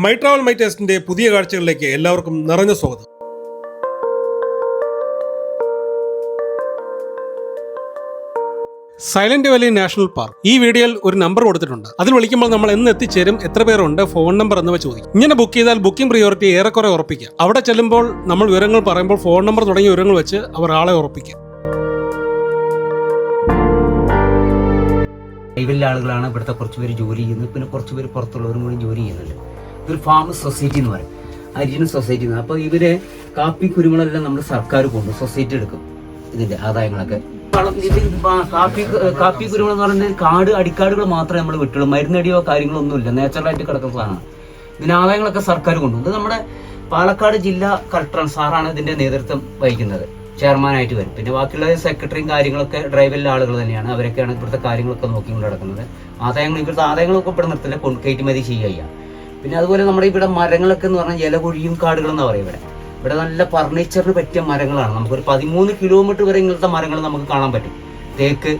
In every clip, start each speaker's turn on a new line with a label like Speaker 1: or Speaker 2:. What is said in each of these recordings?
Speaker 1: My travel my ടേസ്റ്റിന്റെ പുതിയ കാഴ്ചകളിലേക്ക് എല്ലാവർക്കും നിറഞ്ഞ സ്വാഗതം. സൈലന്റ് വാലി നാഷണൽ പാർക്ക് ഈ വീഡിയോയിൽ ഒരു നമ്പർ കൊടുത്തിട്ടുണ്ട്. അതിൽ വിളിക്കുമ്പോൾ നമ്മൾ എന്ന് എത്തിച്ചേരും എത്ര പേരുണ്ട് ഫോൺ നമ്പർ എന്നിവ ചോദിക്കും. ഇങ്ങനെ ബുക്ക് ചെയ്താൽ ബുക്കിംഗ് പ്രിയോറിറ്റി ഏറെക്കുറെ ഉറപ്പിക്കുക. അവിടെ ചെല്ലുമ്പോൾ നമ്മൾ വിവരങ്ങൾ പറയുമ്പോൾ ഫോൺ നമ്പർ തുടങ്ങിയ വിവരങ്ങൾ വെച്ച് അവർ ആളെ ഉറപ്പിക്കുക
Speaker 2: കൈവല്ല ആളുകളാണ് ഇവിടുത്തെ കുറച്ച് പേര് ജോലി ചെയ്യുന്നത്. പിന്നെ കുറച്ച് പേര് പുറത്തുള്ളവരും കൂടി ജോലി ചെയ്യുന്നുണ്ട്. ഇതൊരു ഫാം സൊസൈറ്റി എന്ന് പറയും. അരിജിനൽ സൊസൈറ്റി എന്ന്. അപ്പോൾ ഇവർ കാപ്പി കുരുമുളകെല്ലാം നമ്മുടെ സർക്കാർ കൊണ്ടു സൊസൈറ്റി എടുക്കും ഇതിന്റെ ആദായങ്ങളൊക്കെ. കാപ്പി കാപ്പി കുരുമുളക് എന്ന് പറയുന്നത് കാട് അടിക്കാടുകൾ മാത്രമേ നമ്മൾ വിട്ടുള്ളൂ. മരുന്നടിയോ കാര്യങ്ങളോ ഒന്നുമില്ല നാച്ചുറലായിട്ട് കിടക്കുന്ന സാധനമാണ്. ഇതിന് ആദായങ്ങളൊക്കെ സർക്കാർ കൊണ്ടു ഇത് നമ്മുടെ പാലക്കാട് ജില്ലാ കളക്ടറാണ്. സാറാണ് ഇതിന്റെ നേതൃത്വം വഹിക്കുന്നത്. ചെയർമാനായിട്ട് വരും. പിന്നെ ബാക്കിയുള്ള സെക്രട്ടറിയും കാര്യങ്ങളൊക്കെ ഡ്രൈവറിലെ ആളുകൾ തന്നെയാണ്. അവരൊക്കെയാണ് ഇവിടുത്തെ കാര്യങ്ങളൊക്കെ നോക്കി കൊണ്ട് നടക്കുന്നത്. ആദായങ്ങൾ ഇവിടുത്തെ ആദായങ്ങളൊക്കെ ഇവിടെ നിർത്തില്ല. കയറ്റുമതി ചെയ്യുക. പിന്നെ അതുപോലെ നമ്മുടെ ഇവിടെ മരങ്ങളൊക്കെ എന്ന് പറഞ്ഞാൽ ഇലകൊഴിയും കാടുകൾ എന്ന് പറയും ഇവിടെ. ഇവിടെ നല്ല ഫർണിച്ചറിന് പറ്റിയ മരങ്ങളാണ്. നമുക്കൊരു പതിമൂന്ന് കിലോമീറ്റർ വരെ ഇങ്ങനത്തെ മരങ്ങൾ നമുക്ക് കാണാൻ പറ്റും. തേക്ക്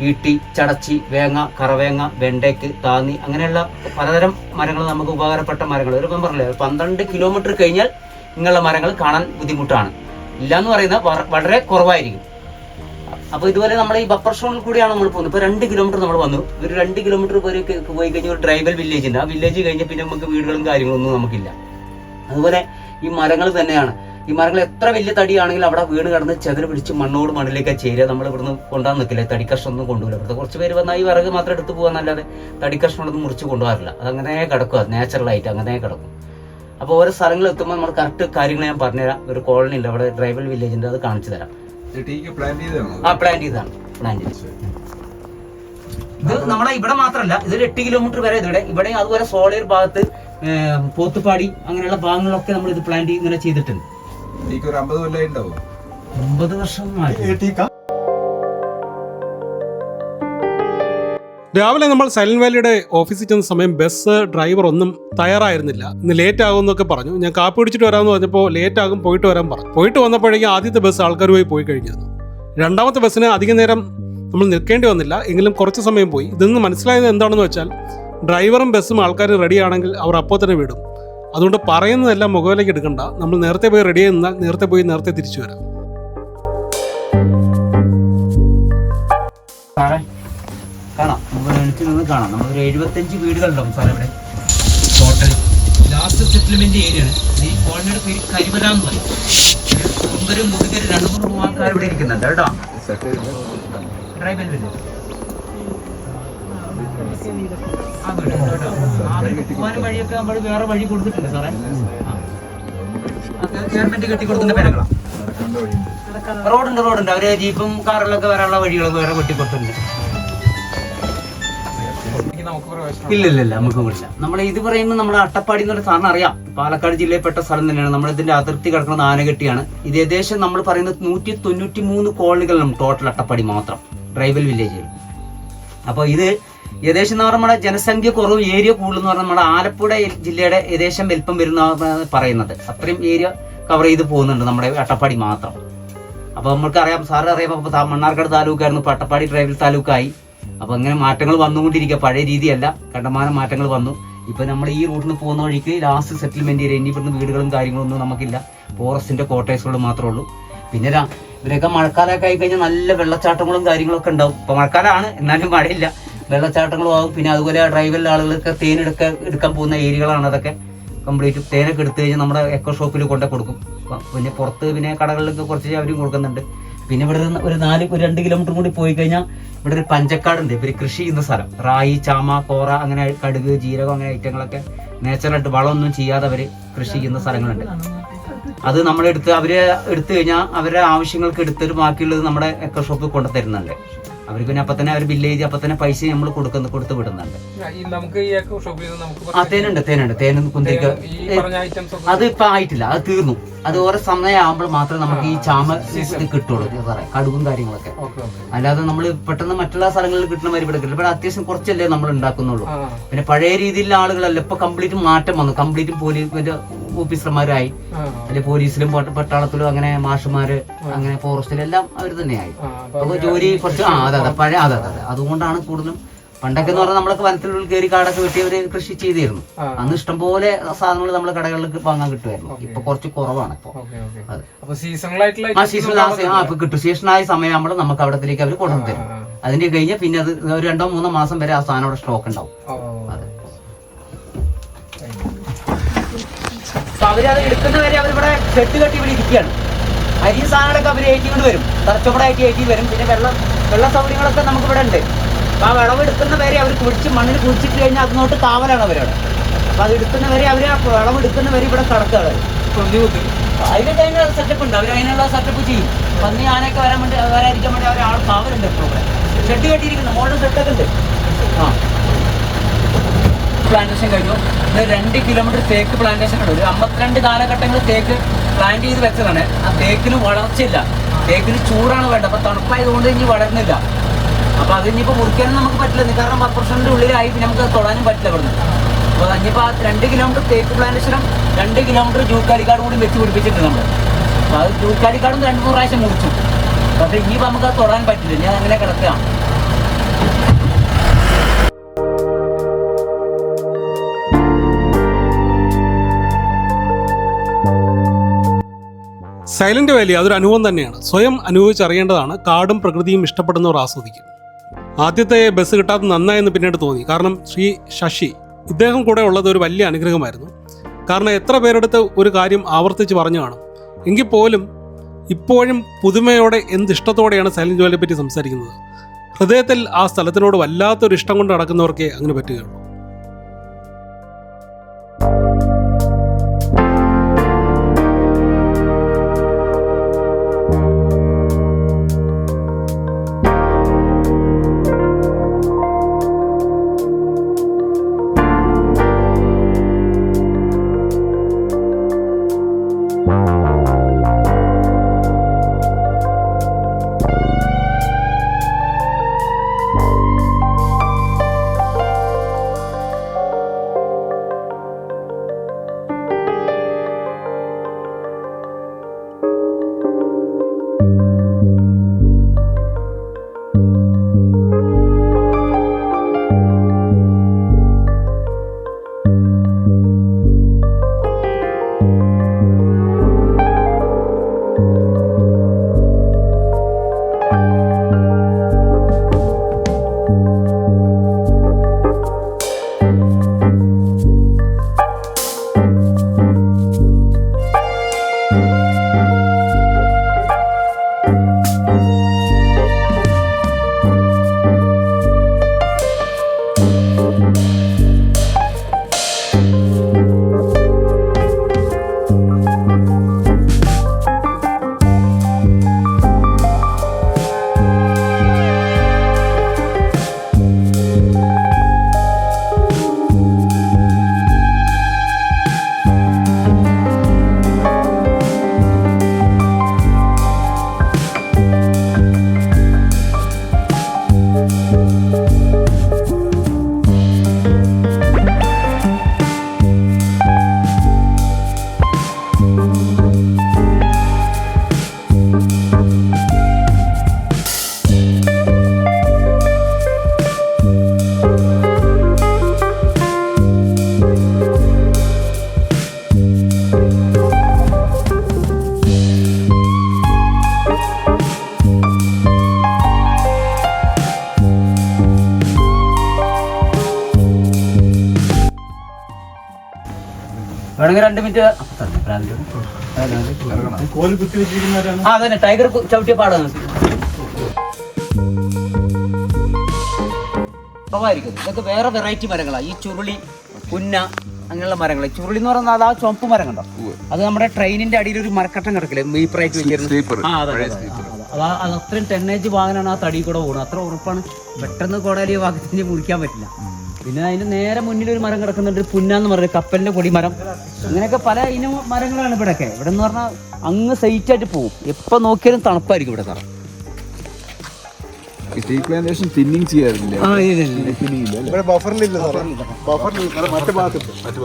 Speaker 2: ഈട്ടി ചടച്ചി വേങ്ങ കറവേങ്ങ വെണ്ടയ്ക്ക് താന്നി അങ്ങനെയുള്ള പലതരം മരങ്ങൾ നമുക്ക് ഉപകാരപ്പെട്ട മരങ്ങൾ. ഒരു പറഞ്ഞില്ലേ പന്ത്രണ്ട് കിലോമീറ്റർ കഴിഞ്ഞാൽ ഇങ്ങനെയുള്ള മരങ്ങൾ കാണാൻ ബുദ്ധിമുട്ടാണ്. ഇല്ലാന്ന് പറയുന്നത് വ- വളരെ കുറവായിരിക്കും. അപ്പൊ ഇതുപോലെ നമ്മൾ ഈ ബപ്പർ സോണിൽ കൂടിയാണ് നമ്മൾ പോകുന്നത്. ഇപ്പൊ രണ്ട് കിലോമീറ്റർ നമ്മൾ വന്നു. ഒരു രണ്ട് കിലോമീറ്റർ പോയി പോയി കഴിഞ്ഞാൽ ഒരു ട്രൈബൽ വില്ലേജ് ഉണ്ട്. ആ വില്ലേജ് കഴിഞ്ഞാൽ പിന്നെ നമുക്ക് വീടുകളും കാര്യങ്ങളൊന്നും നമുക്കില്ല. അതുപോലെ ഈ മരങ്ങൾ തന്നെയാണ്. ഈ മരങ്ങൾ എത്ര വലിയ തടിയാണെങ്കിലും അവിടെ വീണ് കിടന്ന് ചെതൽ പിടിച്ച് മണ്ണോട് മണ്ണിലേക്ക് ചേരുക നമ്മൾ ഇവിടുന്ന് കൊണ്ടാൻ നിൽക്കില്ല തടി കഷ്ണം ഒന്നും കൊണ്ടുപോകില്ല. ഇവിടുത്തെ കുറച്ച് പേര് വന്നാൽ ഈ വിറക് മാത്രം എടുത്ത് പോകാന്നല്ലാതെ തടി കഷ്ണമൊന്നും മുറിച്ച് കൊണ്ടുപോകാറില്ല. അത് അങ്ങനെ കിടക്കുക നാച്ചുറലായിട്ട് അങ്ങനെ കിടക്കും. അപ്പോൾ ഓരോ സ്ഥലങ്ങളിൽ എത്തുമ്പോൾ നമ്മൾ കറക്റ്റ് കാര്യങ്ങൾ ഞാൻ പറഞ്ഞുതരാം. ഒരു കോളനി ഉണ്ട് അവിടെ ട്രൈബൽ വില്ലേജിന്റെ അത് കാണിച്ചു തരാം
Speaker 3: പ്ലാൻ ചെയ്തതാണോ?
Speaker 2: പ്ലാൻ ചെയ്തത് ഇത് നമ്മളെ ഇവിടെ മാത്രമല്ല ഇതൊരു എട്ട് കിലോമീറ്റർ വരെ ഇതിവിടെ. ഇവിടെ അതുപോലെ സോളേർ ഭാഗത്ത് പോത്തുപാടി അങ്ങനെയുള്ള ഭാഗങ്ങളിലൊക്കെ നമ്മൾ ഇത് പ്ലാൻ ചെയ്ത് ഇങ്ങനെ ചെയ്തിട്ടുണ്ട്.
Speaker 3: അമ്പത് കൊല്ലം ഉണ്ടാവും
Speaker 2: ഒമ്പത് വർഷം
Speaker 1: രാവിലെ നമ്മൾ സൈലന്റ് വാലിയുടെ ഓഫീസിൽ ചെന്ന സമയം ബസ് ഡ്രൈവർ ഒന്നും തയ്യാറായിരുന്നില്ല. ഇന്ന് ലേറ്റ് ആകും എന്നൊക്കെ പറഞ്ഞു. ഞാൻ കാപ്പി പിടിച്ചിട്ട് വരാമെന്ന് പറഞ്ഞപ്പോൾ ലേറ്റ് ആകും പോയിട്ട് വരാൻ പറഞ്ഞു. പോയിട്ട് വന്നപ്പോഴേക്കും ആദ്യത്തെ ബസ് ആൾക്കാരുമായി പോയി കഴിഞ്ഞിരുന്നു. രണ്ടാമത്തെ ബസ്സിന് അധിക നേരം നമ്മൾ നിൽക്കേണ്ടി വന്നില്ല. എങ്കിലും കുറച്ച് സമയം പോയി. ഇതെന്ന് മനസ്സിലായത് എന്താണെന്ന് വെച്ചാൽ ഡ്രൈവറും ബസ്സും ആൾക്കാർ റെഡിയാണെങ്കിൽ അവർ അപ്പോൾ തന്നെ വിടും. അതുകൊണ്ട് പറയുന്നതെല്ലാം മുഖവിലേക്ക് എടുക്കണ്ട. നമ്മൾ നേരത്തെ പോയി റെഡി നിന്നാൽ നേരത്തെ പോയി നേരത്തെ തിരിച്ചു വരാം.
Speaker 2: കാണാം. നിന്ന് കാണാം. നമ്മളൊരു എഴുപത്തഞ്ച് വീടുകളുണ്ടാവും സാറേ ഇവിടെ. ടോട്ടൽ ലാസ്റ്റ് സെറ്റിൽമെന്റ് ഏരിയ ആണ്. ഈ കോളനിയുടെ പേര് കരിവര എന്ന് പറയും. സുന്ദരും മുതുകരും രണ്ടു മൂന്ന് ആൾക്കാർ ഇവിടെ ഇരിക്കുന്നുണ്ട് കേട്ടോ. ട്രൈബൽ വില്ലേജ് നമ്മൾ വേറെ വഴി കൊടുത്തിട്ടുണ്ട് കെട്ടി കൊടുക്കുന്ന റോഡുണ്ട് റോഡുണ്ട്. അവർ ജീപ്പും കാറിലൊക്കെ വരാനുള്ള വഴികളൊക്കെ വേറെ വെട്ടിക്കൊടുത്തിട്ടുണ്ട് ഇല്ല ഇല്ല നമുക്ക് വിളില്ല നമ്മൾ ഇത് പറയുന്നത് നമ്മുടെ അട്ടപ്പാടി എന്നൊരു സ്ഥലം സാറിന് അറിയാം. പാലക്കാട് ജില്ലയിൽപ്പെട്ട സ്ഥലം തന്നെയാണ്. നമ്മൾ ഇതിന്റെ അതിർത്തി കിടക്കുന്നത് ആനകെട്ടിയാണ് ഇത് ഏകദേശം നമ്മൾ പറയുന്നത് നൂറ്റി തൊണ്ണൂറ്റി മൂന്ന് കോളനികളാണ് ടോട്ടൽ അട്ടപ്പാടി മാത്രം. ട്രൈബൽ വില്ലേജിൽ അപ്പോൾ ഇത് ഏകദേശം എന്ന് പറഞ്ഞാൽ നമ്മുടെ ജനസംഖ്യ കുറവ് ഏരിയ കൂടുതലെന്ന് പറഞ്ഞാൽ നമ്മുടെ ആലപ്പുഴ ജില്ലയുടെ ഏകദേശം വലിപ്പം വരുന്ന പറയുന്നത്. അത്രയും ഏരിയ കവർ ചെയ്ത് പോകുന്നുണ്ട് നമ്മുടെ അട്ടപ്പാടി മാത്രം. അപ്പോൾ നമുക്ക് അറിയാം സാറ് അറിയാം അപ്പോൾ മണ്ണാർക്കാട് താലൂക്കായിരുന്നു ഇപ്പോൾ അട്ടപ്പാടി ട്രൈബൽ താലൂക്കായി. അപ്പോൾ അങ്ങനെ മാറ്റങ്ങൾ വന്നുകൊണ്ടിരിക്കുക. പഴയ രീതിയല്ല കണ്ടമാനം മാറ്റങ്ങൾ വന്നു. ഇപ്പോൾ നമ്മൾ ഈ റൂട്ടിൽ പോകുന്ന വഴിക്ക് ലാസ്റ്റ് സെറ്റിൽമെന്റ് ഏരിയ ഇനി ഇവിടുന്ന് വീടുകളും കാര്യങ്ങളൊന്നും നമുക്കില്ല. ഫോറസ്റ്റിന്റെ കോട്ടേഴ്സുകൾ മാത്രമേ ഉള്ളൂ. പിന്നെ ഇവരൊക്കെ മഴക്കാലമൊക്കെ ആയി കഴിഞ്ഞാൽ നല്ല വെള്ളച്ചാട്ടങ്ങളും കാര്യങ്ങളൊക്കെ ഉണ്ടാവും. ഇപ്പോൾ മഴക്കാലമാണ് എന്നാലും മഴയില്ല. വെള്ളച്ചാട്ടങ്ങളും ആവും. പിന്നെ അതുപോലെ ഡ്രൈവറിലെ ആളുകൾക്ക് തേനെടുക്കാൻ എടുക്കാൻ പോകുന്ന ഏരിയകളാണ് അതൊക്കെ. കംപ്ലീറ്റ് തേനൊക്കെ എടുത്തു കഴിഞ്ഞാൽ നമ്മുടെ എക്കോ ഷോപ്പിൽ കൊണ്ടു കൊടുക്കും. പിന്നെ പുറത്ത് പിന്നെ കടകളിലൊക്കെ കുറച്ച് അവരും കൊടുക്കുന്നുണ്ട്. പിന്നെ ഇവിടെ ഒരു- നാല് ഒരു രണ്ട് കിലോമീറ്റർ കൂടി പോയി കഴിഞ്ഞാൽ ഇവിടെ ഒരു പഞ്ചക്കാടുണ്ട്. ഇവർ കൃഷി ചെയ്യുന്ന സ്ഥലം. റായി ചാമ കോറ അങ്ങനെ കടുക് ജീരകം അങ്ങനെ ഐറ്റങ്ങളൊക്കെ നാച്ചുറലായിട്ട് വളമൊന്നും ചെയ്യാതെ അവർ കൃഷി ചെയ്യുന്ന സ്ഥലങ്ങളുണ്ട്. അത് നമ്മളെടുത്ത് അവർ എടുത്തു കഴിഞ്ഞാൽ അവരുടെ ആവശ്യങ്ങൾക്ക് എടുത്തിട്ട് ബാക്കിയുള്ളത് നമ്മുടെ എക്കോ ഷോപ്പിൽ കൊണ്ടു തരുന്നുണ്ട്. അവർക്ക് പിന്നെ അപ്പൊ തന്നെ അവർ ബില്ല് ചെയ്ത് അപ്പൊ തന്നെ പൈസ നമ്മൾ കൊടുക്കുന്ന കൊടുത്തു വിടുന്നുണ്ട്. ആ തേനുണ്ട് തേനുണ്ട്. തേനും കുന്തിരിക്ക അത് ഇപ്പൊ ആയിട്ടില്ല അത് തീർന്നു. അത് ഓരോ സമയം ആകുമ്പോൾ മാത്രമേ നമുക്ക് ഈ ചാമ ഇത് കിട്ടുള്ളൂ സാറേ കടുവും കാര്യങ്ങളൊക്കെ. അല്ലാതെ നമ്മൾ പെട്ടെന്ന് മറ്റുള്ള സ്ഥലങ്ങളിൽ കിട്ടുന്ന മാതിരി ഇവിടെ കിട്ടില്ല. ഇവിടെ അത്യാവശ്യം കുറച്ചല്ലേ നമ്മൾ ഉണ്ടാക്കുന്നുള്ളൂ. പിന്നെ പഴയ രീതിയിലുള്ള ആളുകളല്ല ഇപ്പൊ കംപ്ലീറ്റ് മാറ്റം വന്നു. കംപ്ലീറ്റ് പോലീസ് ഓഫീസർമാരായി. അല്ലെ പോലീസിലും പട്ട- പട്ടാളത്തിലും അങ്ങനെ മാഷുമാര് അങ്ങനെ ഫോറസ്റ്റിലും എല്ലാം അവർ തന്നെയായി
Speaker 4: അപ്പൊ
Speaker 2: ജോലി കുറച്ച് ആ അതെ അതെ പഴയ അതെ അതെ അതെ. അതുകൊണ്ടാണ് കൂടുതലും പണ്ടൊക്കെ എന്ന് പറഞ്ഞാൽ നമ്മളൊക്കെ വനത്തിനുള്ളിൽ കയറി കാടൊക്കെ വെട്ടി അവർ കൃഷി ചെയ്തിരുന്നു. അന്ന് ഇഷ്ടംപോലെ സാധനങ്ങൾ നമ്മൾ കടകളിൽ വാങ്ങാൻ കിട്ടുമായിരുന്നു. ഇപ്പൊ കുറച്ച് കുറവാണ് ഇപ്പൊ.
Speaker 4: അപ്പൊ സീസണൽ
Speaker 2: ആ ഇപ്പൊ കിട്ടും. സീസണായ സമയമാകുമ്പോൾ നമുക്ക് അവിടത്തിലേക്ക് അവർ കൊണ്ടുവന്നു തരും. അതിന്റെ കഴിഞ്ഞ് പിന്നെ അത് ഒരു രണ്ടോ മൂന്നോ മാസം വരെ ആ സാധനം അവിടെ സ്റ്റോക്ക് ഉണ്ടാവും. അതെ. അപ്പൊ എടുക്കുന്ന വരെ അവരിവിടെ കെട്ട് കെട്ടി ഇവിടെ ഇരിക്കുകയാണ്. അരി സാധനങ്ങളൊക്കെ അവർ ഏറ്റിക്കൊണ്ട് വരും. തറച്ചോടായിട്ട് ഏറ്റി വരും. പിന്നെ വെള്ളം വെള്ള സൗകര്യങ്ങളൊക്കെ നമുക്ക് ഇവിടെ ഉണ്ട്. അപ്പൊ ആ വിളവ് എടുക്കുന്ന വരെ അവർ കുഴിച്ച് മണ്ണിൽ കുഴിച്ചിട്ട് കഴിഞ്ഞാൽ അതിനോട്ട് കാവലാണ് അവരവിടെ. അപ്പൊ അത് എടുക്കുന്ന വരെ അവർ ആ വിളവ് എടുക്കുന്ന വരെ ഇവിടെ കടക്കുകയാണ്. അതിന് അതിനുള്ള സെറ്റപ്പ് ഉണ്ട്. അവർ അതിനുള്ള സെറ്റപ്പ് ചെയ്യും. പന്നി ആനയൊക്കെ വരാൻ വേണ്ടി വരാതിരിക്കാൻ വേണ്ടി അവർ ആൾ കാവലുണ്ട് ഇവിടെ. ഷെഡ് കെട്ടിയിരിക്കുന്നു. മോഡൽ ഷെഡൊക്കെ ഉണ്ട്. ആ. പ്ലാന്റേഷൻ കഴിഞ്ഞു. ഇത് രണ്ട് കിലോമീറ്റർ തേക്ക് പ്ലാന്റേഷൻ ഉണ്ട് ഒരു അമ്പത്തിരണ്ട് കാലഘട്ടങ്ങൾ തേക്ക് പ്ലാന്റ് ചെയ്ത് വെച്ചതാണ്. ആ തേക്കിന് വളർച്ചയില്ല. തേക്കിന് ചൂടാണ് വേണ്ടത്. അപ്പൊ തണുപ്പായതുകൊണ്ട് ഇനി വളരുന്നില്ല. അപ്പൊ അത് ഇനിയിപ്പോ മുറിക്കാനും നമുക്ക് പറ്റില്ല. കാരണം പത്ത് വർഷത്തിന്റെ ഉള്ളിലായി. നമുക്ക് തൊടാനും പറ്റില്ല ഇവിടുന്ന്. അപ്പോൾ ഇനിയിപ്പോ ആ രണ്ട് കിലോമീറ്റർ തേക്ക് പ്ലാന്റേഷനും രണ്ട് കിലോമീറ്റർ ജൂക്കാലിക്കാട് കൂടി വെച്ച് പിടിപ്പിച്ചിട്ടുണ്ട് നമ്മൾ അപ്പൊ അത് ജൂക്കാലിക്കാടും രണ്ട് മൂന്ന് പ്രാവശ്യം മുറിച്ചു. പക്ഷെ ഇനിയിപ്പോ നമുക്ക് അത് തൊടാൻ പറ്റില്ല. ഞാൻ അങ്ങനെ കിടക്കുകയാണ്
Speaker 1: സൈലന്റ് വാലി അതൊരു അനുഭവം തന്നെയാണ്. സ്വയം അനുഭവിച്ചറിയേണ്ടതാണ് കാടും പ്രകൃതിയും ഇഷ്ടപ്പെടുന്നവർ ആസ്വദിക്കും. ആദ്യത്തെ ബസ് കിട്ടാത്ത നന്നായെന്ന് പിന്നീട് തോന്നി. കാരണം ശ്രീ ശശി ഇദ്ദേഹം കൂടെ ഉള്ളത് ഒരു വലിയ അനുഗ്രഹമായിരുന്നു. കാരണം എത്ര പേരെടുത്ത് ഒരു കാര്യം ആവർത്തിച്ച് പറഞ്ഞു കാണും. എങ്കിൽ പോലും ഇപ്പോഴും പുതുമയോടെ എന്ത് ഇഷ്ടത്തോടെയാണ് സൈലന്റ് വാലിയെ പറ്റി സംസാരിക്കുന്നത്? ഹൃദയത്തിൽ ആ സ്ഥലത്തിനോട് വല്ലാത്തൊരു ഇഷ്ടം കൊണ്ട് നടക്കുന്നവർക്കേ അങ്ങനെ പറ്റുകയുള്ളൂ.
Speaker 2: വേണമെങ്കിൽ രണ്ട് മിനിറ്റ് ആ അതന്നെ ടൈഗർ ചവിട്ടിയ പാടാണ് കുറവായിരിക്കും ഇതൊക്കെ വേറെ വെറൈറ്റി മരങ്ങളാണ് ഈ ചുരുളി പുന്ന അങ്ങനെയുള്ള മരങ്ങൾ ചുരുളി എന്ന് പറയുന്നത് അത് ആ ചുവപ്പ് മരം കണ്ടോ അത് നമ്മുടെ ട്രെയിനിന്റെ അടിയിൽ ഒരു മരക്കട്ടം കിടക്കില്ലേ? മീപ്പറായിട്ട് വെച്ചിരുന്നു ആ അതെ അതെ, അത്രയും ടെന്നേജ് വാങ്ങാനാണ് ആ തടി കൂടെ പോകുന്നത് അത്ര ഉറപ്പാണ്. പെട്ടെന്ന് കോടാലി വാഹനത്തിന് മുറിക്കാൻ പറ്റില്ല. പിന്നെ അതിന് നേരെ മുന്നിൽ ഒരു മരം കിടക്കുന്നുണ്ട് പുന്നാന്ന് പറയുന്നത് കപ്പലിന്റെ കൊടിമരം. അങ്ങനെയൊക്കെ പല ഇനം മരങ്ങളാണ് ഇവിടെയൊക്കെ ഇവിടെ എന്ന് പറഞ്ഞാൽ അങ്ങ് സൈറ്റ് ആയിട്ട് പോകും എപ്പൊ നോക്കിയാലും തണുപ്പായിരിക്കും ഇവിടെ സാറേ
Speaker 3: ഈ ടീ പ്ലാന്റേഷൻ തിന്നിങ് ചെയ്യാറില്ലേ?
Speaker 2: ആ ഇല്ല
Speaker 3: ഇല്ല
Speaker 5: ഇവിടെ ബഫറിലില്ല മറ്റേ ഭാഗത്തുണ്ട്. മറ്റേ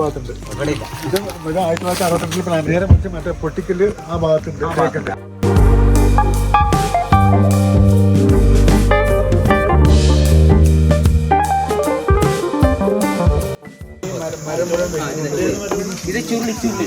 Speaker 5: ഭാഗത്തുണ്ട്.
Speaker 2: ഇവിടെ ഇല്ല.
Speaker 5: ഇത് ഇവിടെ ആയിരത്തി തൊള്ളായിരത്തി അറുപത്തെട്ടിൽ പ്ലാൻ നേരെ മറ്റേ മറ്റേ പൊട്ടിക്കൽ ആ ഭാഗത്തുണ്ട്.
Speaker 2: ഇത് ചുരുളി ചുരുളി.